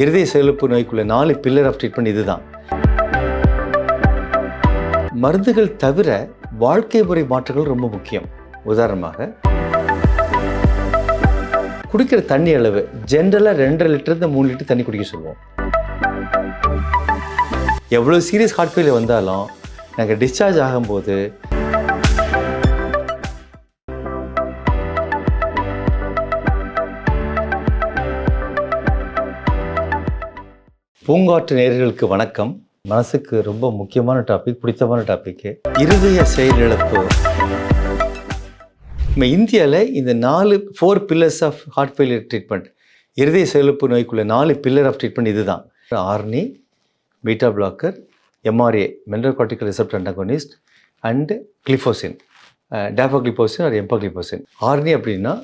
இருதய செழிப்பு நோய்க்குள்ள நாலு பில்லர் ஆஃப் ட்ரீட்மெண்ட் இதுதான். மருந்துகள் தவிர வாழ்க்கை முறை மாற்றங்கள் ரொம்ப முக்கியம். உதாரணமாக குடிக்கிற தண்ணி அளவு ஜென்ரலாக ரெண்டரை லிட்டர் மூணு லிட்டர் தண்ணி குடிக்க சொல்லுவோம். எவ்வளோ சீரியஸ் ஹார்ட் ஃபெயிலியர் வந்தாலும் நாங்கள் டிஸ்சார்ஜ் ஆகும்போது பூங்காற்று நேர்களுக்கு வணக்கம். மனசுக்கு ரொம்ப முக்கியமான டாபிக் பிடித்தமான டாபிக்கு இருதய செயலிழப்பு நம்ம இந்தியாவில் இந்த நாலு four pillars of heart failure treatment இருதய செயலிழப்பு நோய்க்குள்ள நாலு பில்லர் ஆஃப் ட்ரீட்மெண்ட் இதுதான். ARNI beta blocker MRA mineralocorticoid receptor antagonist and gliflozin dapagliflozin அது எம்பக்ளிபோசின் ஆர்னி அப்படின்னா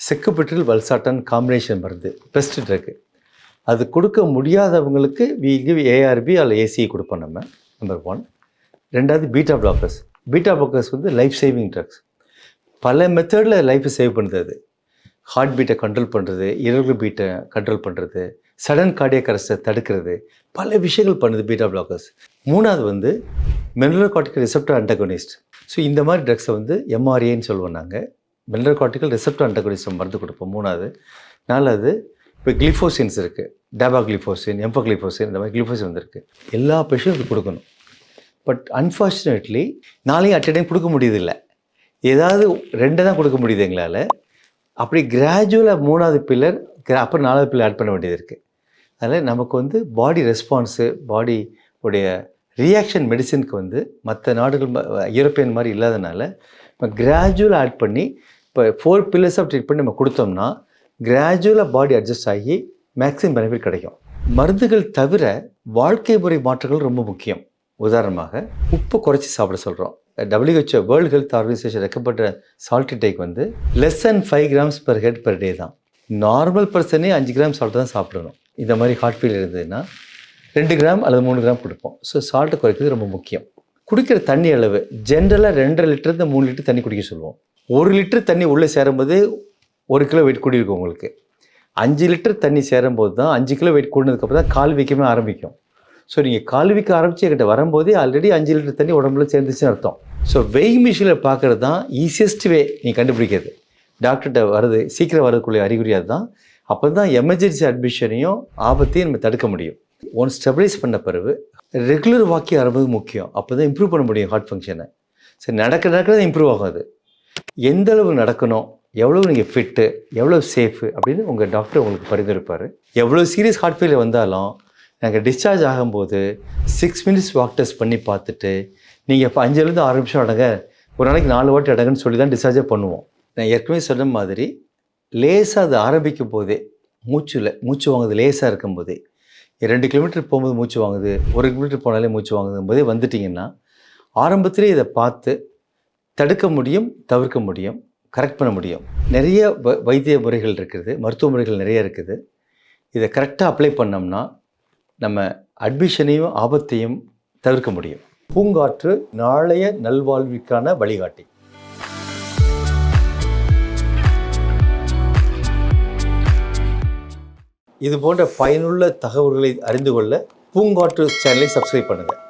செக்குபிட்டில் வல்சாட்டன் காம்பினேஷன் மருந்து பெஸ்ட் ட்ரக்கு அது கொடுக்க முடியாதவங்களுக்கு வி கிவ் ஏஆர்பி அல்ல ஏசியை கொடுப்போம் நம்ம. நம்பர் ஒன் ரெண்டாவது பீட்டா பிளாக்கர்ஸ் பீட்டா பிளாக்கர்ஸ் வந்து லைஃப் சேவிங் ட்ரக்ஸ் பல மெத்தடில் லைஃப்பை சேவ் பண்ணுறது அது ஹார்ட் பீட்டை கண்ட்ரோல் பண்ணுறது இரவு பீட்டை கண்ட்ரோல் பண்ணுறது சடன் கார்டியக் அரசை தடுக்கிறது பல விஷயங்கள் பண்ணுது பீட்டா பிளாக்கர்ஸ் மூணாவது வந்து மெனரோகாட்டிக்கல் ரிசப்டர் அண்டகோனிஸ்ட் ஸோ இந்த மாதிரி ட்ரக்ஸை வந்து எம்ஆர்ஏன்னு சொல்லுவோம் நாங்கள் மெனரோகாட்டிக்கல் ரிசப்டர் அண்டகோனிஸ்ட் மருந்து கொடுப்போம். மூணாவது. நாலாவது இப்போ கிளிஃபோசின்ஸ் இருக்குது டேபா கிளிஃபோசின் எம்பக்ளிஃபோசின் இந்த மாதிரி கிளிஃபோசின் வந்திருக்கு. எல்லா பேஷண்ட்டுக்கு கொடுக்கணும். பட் அன்ஃபார்ச்சுனேட்லி நாளையும் அட் டைம் கொடுக்க முடியதில்லை. ஏதாவது ரெண்டு தான் கொடுக்க முடியுது எங்களால். அப்படி கிராஜுவலாக மூணாவது பில்லர் அப்புறம் நாலாவது பில்லர் ஆட் பண்ண வேண்டியது இருக்குது அதனால் நமக்கு வந்து பாடி ரெஸ்பான்ஸு பாடி உடைய ரியாக்ஷன் மெடிசினுக்கு வந்து மற்ற நாடுகள் யூரோப்பியன் மாதிரி இல்லாதனால இப்போ கிராஜுவலாக ஆட் பண்ணி இப்போ ஃபோர் பில்லர்ஸ் ஆஃப் ட்ரீட்மெண்ட் நம்ம கொடுத்தோம்னா கிராஜுவலாக பாடி அட்ஜஸ்ட் ஆகி மேக்ஸிமம் பெனிஃபிட் கிடைக்கும். மருந்துகள் தவிர வாழ்க்கை முறை மாற்றங்கள் ரொம்ப முக்கியம். உதாரணமாக உப்பு குறைச்சி சாப்பிட சொல்கிறோம் டபிள்யூஹெச்ஓ வேர்ல்டு ஹெல்த் ஆர்கனைசேஷன் ரெக்கப்பட்ட சால்ட் டேக் வந்து less than five grams per head per day தான். நார்மல் பர்சனே அஞ்சு கிராம் சால்ட் தான் சாப்பிடணும். இந்த மாதிரி ஹார்ட் ஃபெயில் இருந்ததுன்னா ரெண்டு கிராம் அல்லது மூணு கிராம் கொடுப்போம். ஸோ சால்ட்டை குறைக்கிறது ரொம்ப முக்கியம். குடிக்கிற தண்ணி அளவு ஜென்ரலாக ரெண்டரை லிட்டர் மூணு லிட்டர் தண்ணி குடிக்க சொல்லுவோம். ஒரு லிட்டர் தண்ணி உள்ளே சேரும்போது ஒரு கிலோ வெயிட் கூடியிருக்கும் உங்களுக்கு. அஞ்சு லிட்டர் தண்ணி சேரும்போது தான் அஞ்சு கிலோ வெயிட் கூடினதுக்கப்புறம் தான் கால் வைக்கவே ஆரம்பிக்கும். ஸோ நீங்கள் கால் வைக்க ஆரம்பித்து என்கிட்ட வரும்போதே ஆல்ரெடி அஞ்சு லிட்டர் தண்ணி உடம்புல சேர்ந்துச்சுன்னு அர்த்தம். ஸோ வெயிங் மிஷினில் பார்க்குறது தான் ஈஸியஸ்ட் வே நீ கண்டுபிடிக்கிறது. டாக்டர்கிட்ட வருது சீக்கிரம் வரதுக்குள்ளே அறிகுறியாக தான் அப்போ தான் எமர்ஜென்சி அட்மிஷனையும் ஆபத்தையும் நம்ம தடுக்க முடியும். ஒன் ஸ்டெபிலைஸ் பண்ண பிறகு ரெகுலர் வாக்கிங் ஆரம்பிது முக்கியம். அப்போ தான் இம்ப்ரூவ் பண்ண முடியும் ஹார்ட் ஃபங்க்ஷனை சரி நடக்க நடக்க தான் இம்ப்ரூவ் ஆகாது எந்த அளவு நடக்கணும்? எவ்வளோ நீங்கள் ஃபிட்டு எவ்வளோ சேஃபு அப்படின்னு உங்கள் டாக்டர் உங்களுக்கு பரிந்துரைப்பார். எவ்வளோ சீரியஸ் ஹார்ட் ஃபெயிலியர் வந்தாலும் நாங்கள் டிஸ்சார்ஜ் ஆகும்போது சிக்ஸ் மினிட்ஸ் வாக் டெஸ்ட் பண்ணி பார்த்துட்டு நீங்கள் இப்போ அஞ்சுலேருந்து ஆறு நிமிஷம் அடங்க ஒரு நாளைக்கு நாலு வாட்டி அடங்குன்னு சொல்லி தான் டிஸ்சார்ஜே பண்ணுவோம். நான் ஏற்கனவே சொன்ன மாதிரி லேசாக அது ஆரம்பிக்கும் போதே மூச்சில் மூச்சு வாங்குது லேசாக இருக்கும்போதே ரெண்டு கிலோமீட்டர் போகும்போது மூச்சு வாங்குது ஒரு கிலோமீட்டர் போனாலே மூச்சு வாங்குதும் போதே வந்துட்டிங்கன்னா ஆரம்பத்திலே இதை பார்த்து தடுக்க முடியும் தவிர்க்க முடியும். கரெக்ட் பண்ண முடியும். நிறைய வ- வைத்திய முறைகள் இருக்குது மருத்துவ முறைகள் நிறைய இருக்குது. இதை கரெக்டாக அப்ளை பண்ணோம்னா நம்ம அட்மிஷனையும் ஆபத்தையும் தவிர்க்க முடியும். பூங்காற்று நாளைய நல்வாழ்விற்கான வழிகாட்டி. இது போன்ற பயனுள்ள தகவல்களை அறிந்து கொள்ள பூங்காற்று சேனலை சப்ஸ்கிரைப் பண்ணுங்கள்